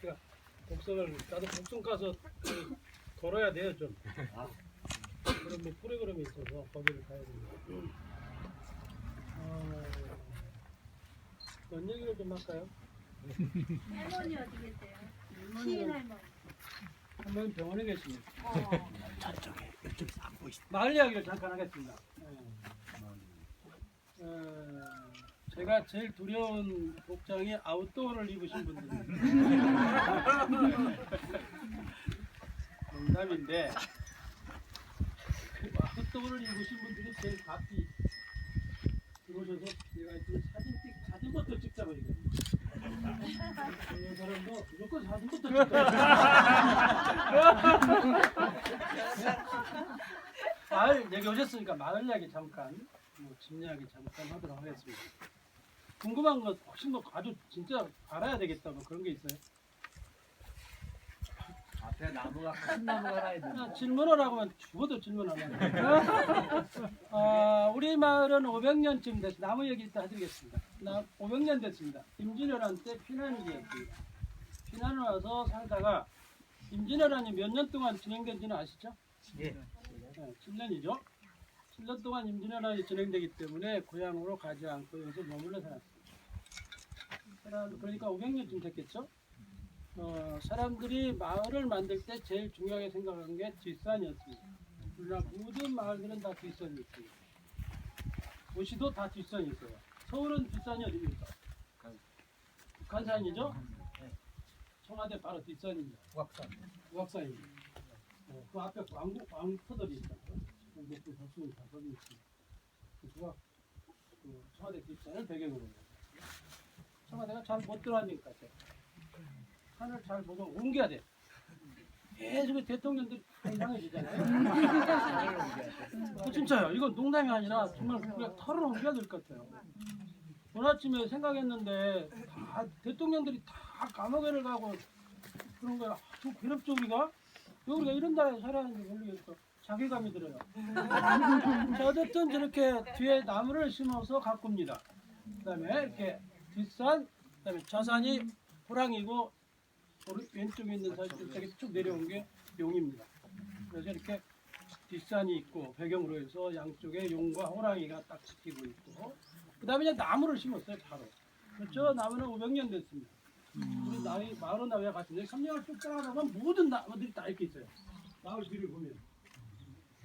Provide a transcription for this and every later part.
제가 곡성을 나도 곡성 가서 그 걸어야 돼요 좀. 그런 뭐 프로그램이 있어서 거기를 가야 됩니다. 어, 뭔 얘기를 좀 할까요? 할머니 어디 계세요? 시인 할머니. 할머니 병원에 계십니다. 어. 저쪽에 이쪽에서 안 보이시. 마을 이야기를 잠깐 하겠습니다. 예. 어, 제가 제일 두려운 복장이 아웃도어를 입으신 분들입니다. 농담인데 그 아웃도어를 입으신 분들이 제일 앞이 들어오셔서 제가 이제 사진 찍 사진부터 찍자고 얘기해요. 이 사람도 무조건 사진부터 찍자. 마을 여기 오셨으니까 마을 이야기 잠깐 뭐 집 이야기 잠깐 하도록 하겠습니다. 궁금한 거 혹시 뭐 아주 진짜 알아야 되겠다 뭐 그런 게 있어요? 앞에 나무가 큰 나무가 하나 있는데. 아, 질문을 하고 면 죽어도 질문 안 하네. 아, 우리 마을은 500년쯤 됐 나무 얘기 일단 해드리겠습니다. 나 500년 됐습니다. 임진왜란 때 피난기였습니다. 피난을 와서 살다가 임진왜란이 몇 년 동안 진행된지는 아시죠? 예. 네, 7년이죠. 7년 동안 임진왜란이 진행되기 때문에 고향으로 가지 않고 여기서 머물러 살았습니다. 사람, 그러니까 500년쯤 됐겠죠. 어, 사람들이 마을을 만들 때 제일 중요하게 생각한 게 뒷산이었습니다. 우리나라 모든 마을들은 다 뒷산이 있습니다. 도시도 다 뒷산이 있어요. 서울은 뒷산이 어디입니까? 북한산이죠? 청와대 바로 뒷산입니다. 우악산. 우악산입니다. 어, 그 앞에 광고, 광터들이 있잖아요. 목표 저수는 다 거기 있습니다. 그 우악, 그 청와대 뒷산을 배경으로 해요. 청와대가 잘 못 들어가니까 제가. 산을 잘 보고 옮겨야 돼. 계속 대통령들이 다 이상해지잖아요. 어, 진짜요. 이건 농담이 아니라 정말 그냥 털을 옮겨야 될 것 같아요. 오늘 아침에 생각했는데 다 대통령들이 다 감옥에를 가고 그런 거야. 좀 괴롭죠 우리가? 왜 우리가 이런 나라에 살아야하는지 모르겠어. 자괴감이 들어요. 자, 어쨌든 저렇게 뒤에 나무를 심어서 가꿉니다. 그 다음에 이렇게 뒷산, 그다음에 좌산이 호랑이고 오른 왼쪽에 있는 산이 이렇게 쭉 내려온 게 용입니다. 그래서 이렇게 뒷산이 있고 배경으로 해서 양쪽에 용과 호랑이가 딱 지키고 있고 그다음에 이제 나무를 심었어요 바로. 그렇죠? 나무는 500년 됐습니다. 우리 나이 마을은 나무와 같은데 삼년을 쭉 따라가면 모든 나무들이 다 이렇게 있어요. 마을 뒤를 보면.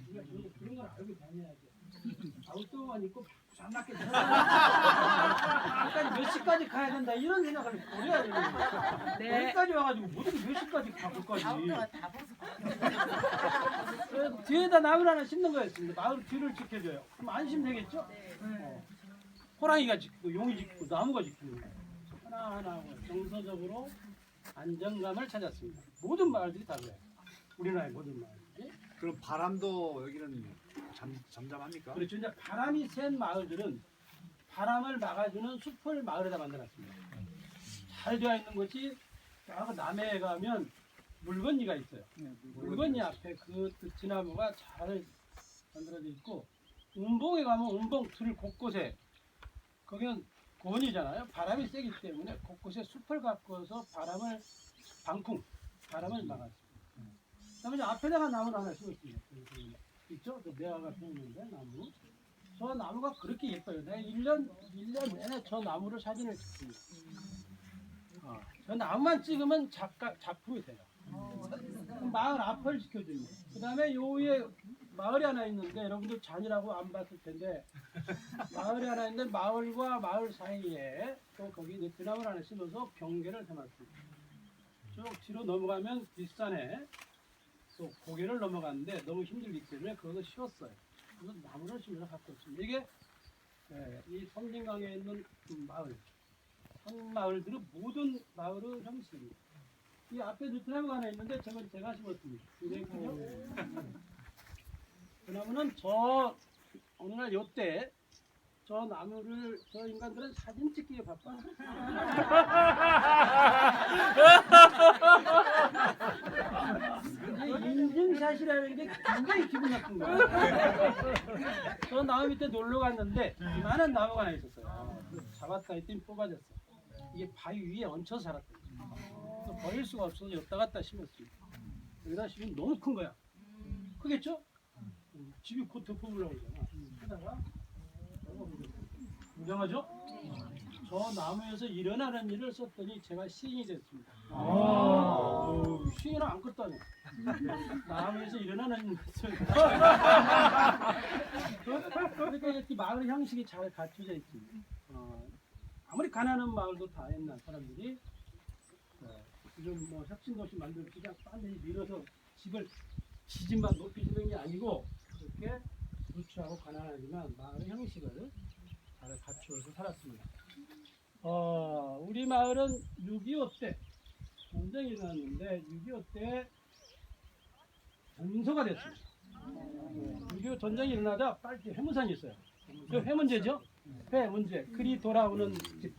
우리가 그런, 그런 걸 알고 다녀야죠. 아웃도어만 입고 장난게 여기까지 몇 시까지 가야 된다 이런 생각을 버려야 되는 거예요. 네. 여기까지 와가지고 모든 몇 시까지 가볼까지. 다. 그래서 뒤에다 나무를 하나 심는 거였습니다. 마을 뒤를 지켜줘요. 그럼 안심 되겠죠? 네. 어. 호랑이가 지키고 용이 지키고 나무가 지키는 거예요. 하나하나 정서적으로 안정감을 찾았습니다. 모든 마을들이 다 그래요. 우리나라의 모든 마을들이. 그럼 바람도 여기는 잠, 잠잠합니까? 그렇죠. 이제 바람이 센 마을들은 바람을 막아주는 숲을 마을에다 만들었습니다. 잘 되어 있는 것이 저 남해에 가면 물건이가 있어요. 물건이 앞에 그 지나무가 잘 만들어져 있고 운봉에 가면 운봉 틀 곳곳에 거기는 고원이잖아요. 바람이 세기 때문에 곳곳에 숲을 가꿔서 바람을 방풍 바람을 막았습니다. 그다음에 이제 앞에다가 나무를 하나 심었습니다. 있죠? 그 매화가 피었는데 나무. 저 나무가 그렇게 예뻐요. 내가 1년 1년 내내 저 나무를 사진을 찍습니다. 어, 저 나무만 찍으면 작가 작품이 돼요. 그럼 마을 앞을 지켜줍니다. 그 다음에 요 위에 마을이 하나 있는데 여러분들 잔이라고 안 봤을 텐데 마을이 하나 있는데 마을과 마을 사이에 또 거기 이제 드나무를 하나 심어서 경계를 해놨습니다. 쭉 뒤로 넘어가면 뒷산에 또 고개를 넘어갔는데 너무 힘들기 때문에 그것을 쉬었어요. 그래서 나무를 심어서 갖고 있습니다. 이게 예, 이 섬진강에 있는 그 마을, 한 마을들은 모든 마을의 형식입니다. 이 앞에 느티나무가 하나 있는데 저건 제가 심었습니다. 굉장히 크죠? 그 나무는 저 어느 날 요때 저 나무를 저 인간들은 사진 찍기에 바빠. 인증샷이라는 게 굉장히 기분 나쁜 거야. 저 나무 밑에 놀러 갔는데 이만한 나무가 하나 있었어요. 그래서 잡았다 했더니 뽑아졌어. 이게 바위 위에 얹혀서 자랐던 거죠. 버릴 수가 없어서 여기다 갖다 심었습니다. 여기다 심으면 너무 큰 거야. 크겠죠? 음, 집이 곧 덮어보려고 그러잖아. 하다가 무정하죠? 저 나무에서 일어나는 일을 썼더니 제가 시인이 됐습니다. 아 무것도 아니야. 나무에서 일어나는 썼어요. 그러니까 이렇게 마을 형식이 잘 갖춰져 있습니다. 어, 아무리 가난한 마을도 다 옛날 사람들이 어, 지금 뭐 혁신도시 그냥 빤히 밀어서 집을 지진만 높이 지는 게 아니고 그렇게 누추하고 가난하지만 마을의 형식을 잘 갖추어서 살았습니다. 어, 우리 마을은 6.25때 전쟁이 일어났는데 6.25 때 전소가 됐습니다. 6.25 전쟁이 일어나자 빨리 해문산이 있어요. 그 해문제죠? 해문제. 글이 돌아오는 집.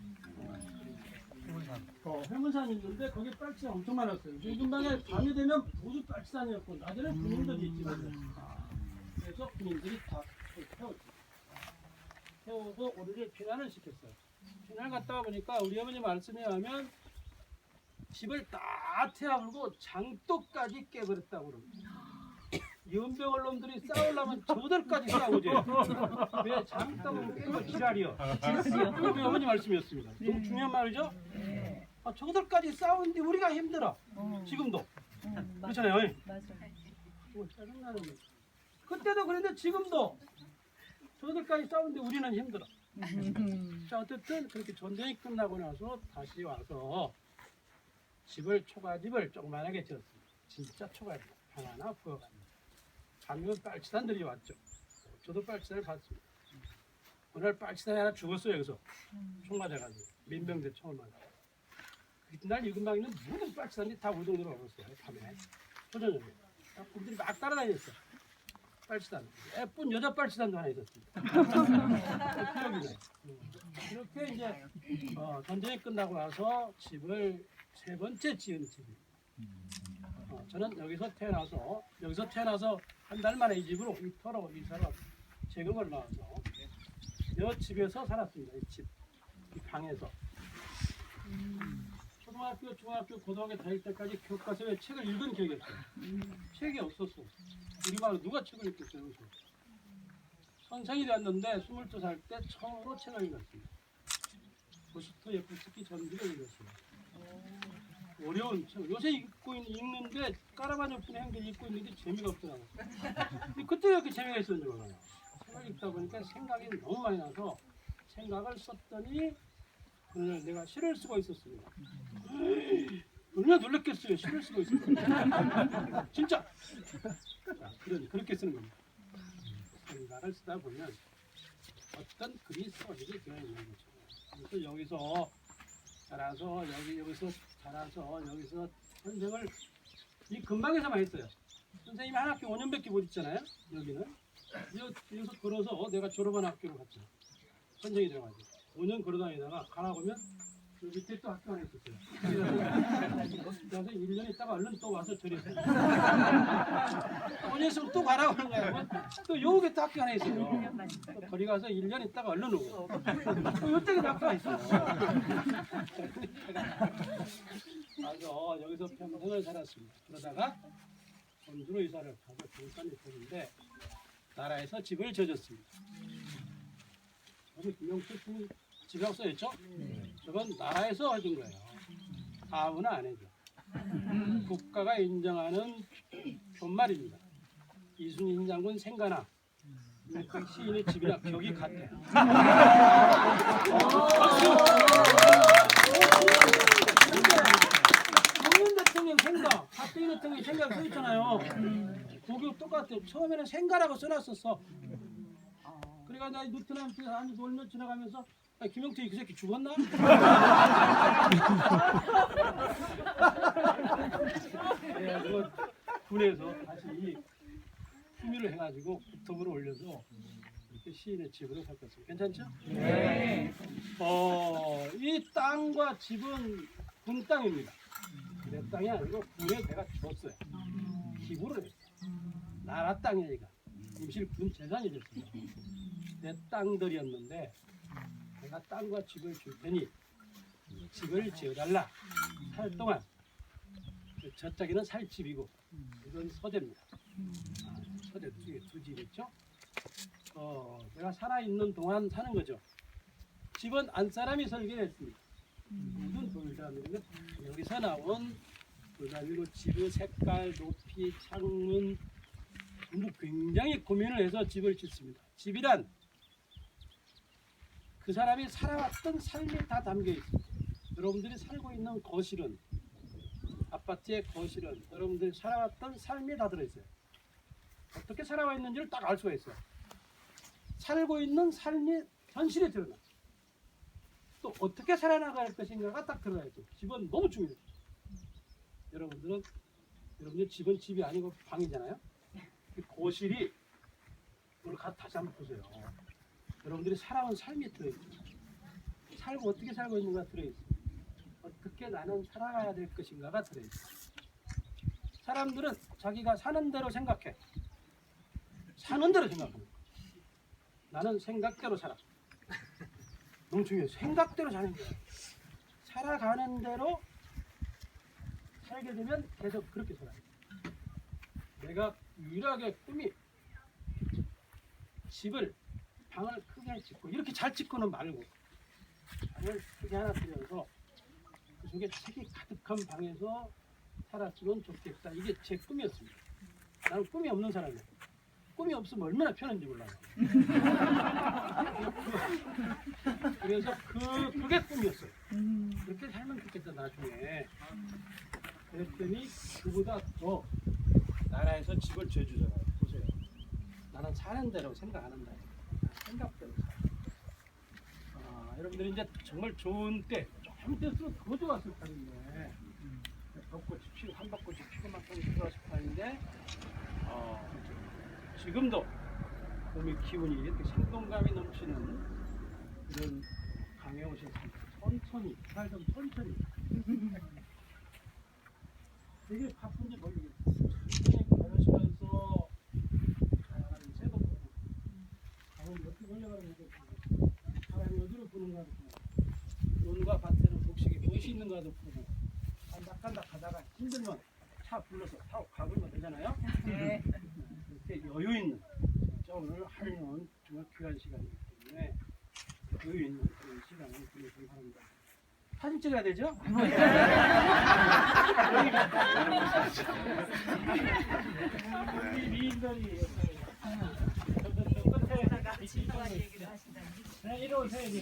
어, 해문산이 있는데 거기 빨치가 엄청 많았어요. 요즘방에 밤이 되면 모두 빨치산이었고 낮에는 군인들이 있지. 그래서 군인들이 다 태웠지. 태워서 우리를 피난을 시켰어요. 피난 갔다 보니까 우리 어머니 말씀에 하면 집을 다 태워불고 장독까지 깨버렸다고 그럽니다. 연병을 놈들이 싸우려면 저들까지 싸우지. 왜 장독을 깨고 지랄이요. 그게 우리 어머니 말씀이었습니다. 너무 중요한 말이죠? 아, 저들까지 싸우는데 우리가 힘들어. 지금도. 그렇잖아요. 뭐 짜증나는 거. 그때도 그랬는데 지금도 저들까지 싸우는데 우리는 힘들어. 자 어쨌든 그렇게 전쟁이 끝나고 나서 다시 와서 집을 초가집을 조그만하게 지었습니다. 진짜 초가집 방 하나 부어갑니다. 가면 빨치산들이 왔죠. 저도 빨치산을 봤습니다. 오늘 빨치산이 하나 죽었어요 여기서 총 맞아가지고 민병대 총을 맞아. 그날 이근방에는 모든 빨치산이 다 우리 동네로 와봤어요 밤에 초저녁에 분들이 막 따라다녔어. 빨치산 예쁜 여자 빨치산도 하나 있었습니다. 나요. 음. 이렇게 이제 어, 전쟁이 끝나고 나서 집을 세 번째 지은 집이에요. 어, 저는 여기서 태어나서 여기서 태어나서 한 달 만에 이 집으로 이터로 이사를 제금을 나와서 이 집에서 살았습니다. 이 집, 이 방에서. 초등학교, 중학교, 고등학교 다닐 때까지 교과서에 책을 읽은 기억이 없어요. 책이 없었어. 우리 마을 누가 책을 읽겠어요? 그래서. 선생이 되었는데 22살 때 처음으로 책을 읽었습니다. 고스트 예프스키 전기를 읽었습니다. 어려운 책. 요새 읽고 있, 읽는데 까라바뇨프의 행들 읽고 있는데 재미가 없더라고요. 근데 그때 이렇게 재미가 있었는지 몰라요. 책을 읽다 보니까 생각이 너무 많이 나서 생각을 썼더니 오늘 내가 시를 쓰고 있었습니다. 얼마나 놀랐겠어요. 시를 쓰고 있었어요. 진짜. 자, 그런, 그렇게 쓰는 겁니다. 생각을 쓰다 보면 어떤 글이 써지게 되어 있는 거죠. 그래서 여기서 자라서 여기 여기서 자라서 여기서 선생을 이 근방에서만 했어요. 선생님이 한 학기 5년밖에 못 있잖아요. 여기는 여- 여기서 걸어서 내가 졸업한 학교로 갔죠. 선생이 돼가지고 5년 걸어다니다가 가나 보면 그 밑에 또 학교 하나 있었어요. 그래서 1년 있다가 얼른 또 와서 절했어요. 5년 있으면 또 가라고 하는 거야. 또 여기 또 학교 하나 있어요. 또 거리 가서 1년 있다가 얼른 오고. 또 요때가 학교가 있어요. 가서 여기서 평생을 살았습니다. 그러다가 전주로 이사를 가서 잠깐 있었는데 나라에서 집을 지어줬습니다. 여기 김영수 씨 집이라고 써있죠? 저건 나라에서 해준 거예요. 아무나 안 해줘. 국가가 인정하는 존말입니다. 이순신 장군 생가나 그 시인의 같아요. 노무현 대통령 생각, 박정희 대통령 생각 써있잖아요. 거기 똑같아요. 처음에는 생가라고 써놨었어. 그러니까 나 노트남에서 한 놀면 지나가면서 아, 김영태 그 새끼 죽었나? 그래가지고 군에서 다시 품위를 해가지고 국토부로 올려서 이렇게 시인의 집으로 바꿨습니다. 괜찮죠? 네. 어, 이 땅과 집은 군 땅입니다. 내 땅이 아니고 군에 내가 줬어요. 기부를 했어요. 나라 땅이니까 임실 군 재산이 됐어요. 내 땅들이었는데 내가 땅과 집을 줄 테니 집을 지어달라 할 동안 저쪽에는 살 집이고 이건 서대입니다. 아, 서대 두, 개, 두집 있죠? 어, 내가 살아 있는 동안 사는 거죠. 집은 안 사람이 설계했습니다. 모든 돌담이는 여기서 나온 돌담이로 집의 색깔, 높이, 창문 전부 굉장히 고민을 해서 집을 짓습니다. 집이란 그 사람이 살아왔던 삶이 다 담겨 있습니다. 여러분들이 살고 있는 거실은 아파트의 거실은 여러분들이 살아왔던 삶이 다 들어있어요. 어떻게 살아와 있는지를 딱 알 수가 있어요. 살고 있는 삶이 현실에 드러나. 또 어떻게 살아나갈 것인가가 딱 있죠. 집은 너무 중요해요. 여러분들은 여러분들 집은 집이 아니고 방이잖아요. 이 거실이 가 다시 한번 보세요. 여러분들이 살아온 삶이 들어있죠. 살고 어떻게 살고 있는가 들어있어요. 어떻게 나는 살아가야 될 것인가가 들어있어요. 사람들은 자기가 사는 대로 생각해. 사는 대로 생각합니다. 나는 생각대로 살아. 너무 중요해요. 생각대로 사는 거예요. 살아가는 대로 살게 되면 계속 그렇게 살아요. 내가 유일하게 꿈이 집을 방을 크게 짓고 이렇게 잘 짓고는 말고 방을 크게 하나 들여서 그 속에 책이 가득한 방에서 살았으면 좋겠다. 이게 제 꿈이었습니다. 나는 꿈이 없는 사람이에요. 꿈이 없으면 얼마나 편한지 몰라요. 그래서 그 그게 꿈이었어요. 그렇게 살면 좋겠다 나중에. 그랬더니 그보다 더 나라에서 집을 지어주잖아요. 보세요. 나는 사는 대로 생각 안 한다. 생각대로. 아, 여러분들이 이제 정말 좋은 때, 좀 때였으면 더 좋았을 판인데, 벚꽃이 피고, 한벚꽃이 피고 막 그런 좋았을 판인데, 어, 지금도 봄의 기운이 이렇게 생동감이 넘치는 이런 강에 오셨습니다. 천천히, 살좀 천천히. 되게 바쁜지 모르겠어요. 천천히 걸으시면서 다양한 새도 보고, 강은 어떻게 흘러가는지 보고, 부는가도 보고, 논과 밭에는 곡식이 무엇이 있는가도 보고, 간닥간닥 하다가 힘들면 차 불러서 타고 가보면 되잖아요. 네. 이렇게 여유 있는 오늘 하루는 정말 귀한 시간이기 때문에 여유 있는 그런 시간을 보내시기 바랍니다. 사진 찍어야 되죠? 우리 미인들이 끝에 진정한 얘기를 하신다니. 네, 이리 오세요.